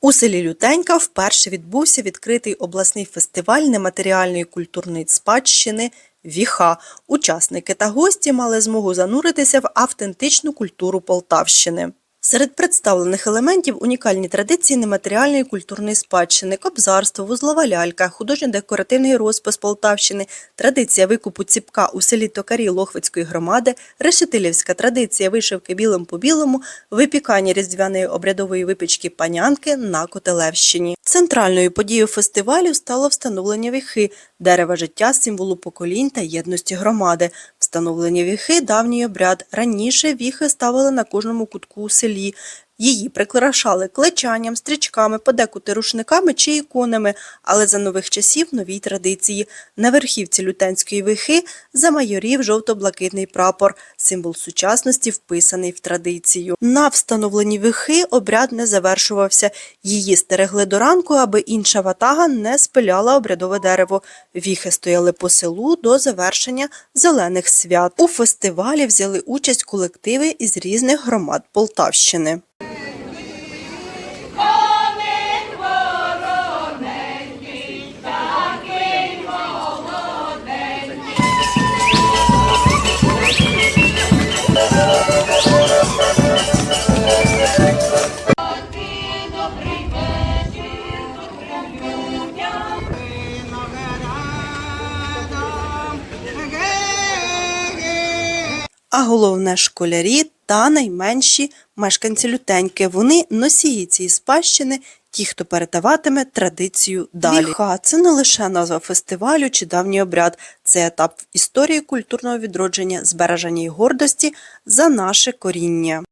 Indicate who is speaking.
Speaker 1: У селі Лютенька вперше відбувся відкритий обласний фестиваль нематеріальної культурної спадщини Віха. Учасники та гості мали змогу зануритися в автентичну культуру Полтавщини. Серед представлених елементів унікальні традиції нематеріальної культурної спадщини, кобзарство, вузлова лялька, художньо-декоративний розпис Полтавщини, традиція викупу ціпка у селі Токарі Лохвицької громади, решетилівська традиція вишивки білим по білому, випікання різдвяної обрядової випічки панянки на Котелевщині. Центральною подією фестивалю стало встановлення віхи, дерева життя, символу поколінь та єдності громади. Встановлення віхи – давній обряд. Раніше віхи ставили на кожному кутку у селі. Її прикрашали клечанням, стрічками, подекуди рушниками чи іконами, але за нових часів новій традиції. На верхівці лютенської вихи замайорів жовто-блакитний прапор, символ сучасності, вписаний в традицію. На встановленні вихи обряд не завершувався. Її стерегли до ранку, аби інша ватага не спиляла обрядове дерево. Віхи стояли по селу до завершення зелених свят. У фестивалі взяли участь колективи із різних громад Полтавщини. А головне школярі та найменші мешканці лютеньки. Вони носії цієї спадщини, ті, хто передаватиме традицію далі. Віха – це не лише назва фестивалю чи давній обряд, це етап в історії культурного відродження, збереження й гордості за наше коріння.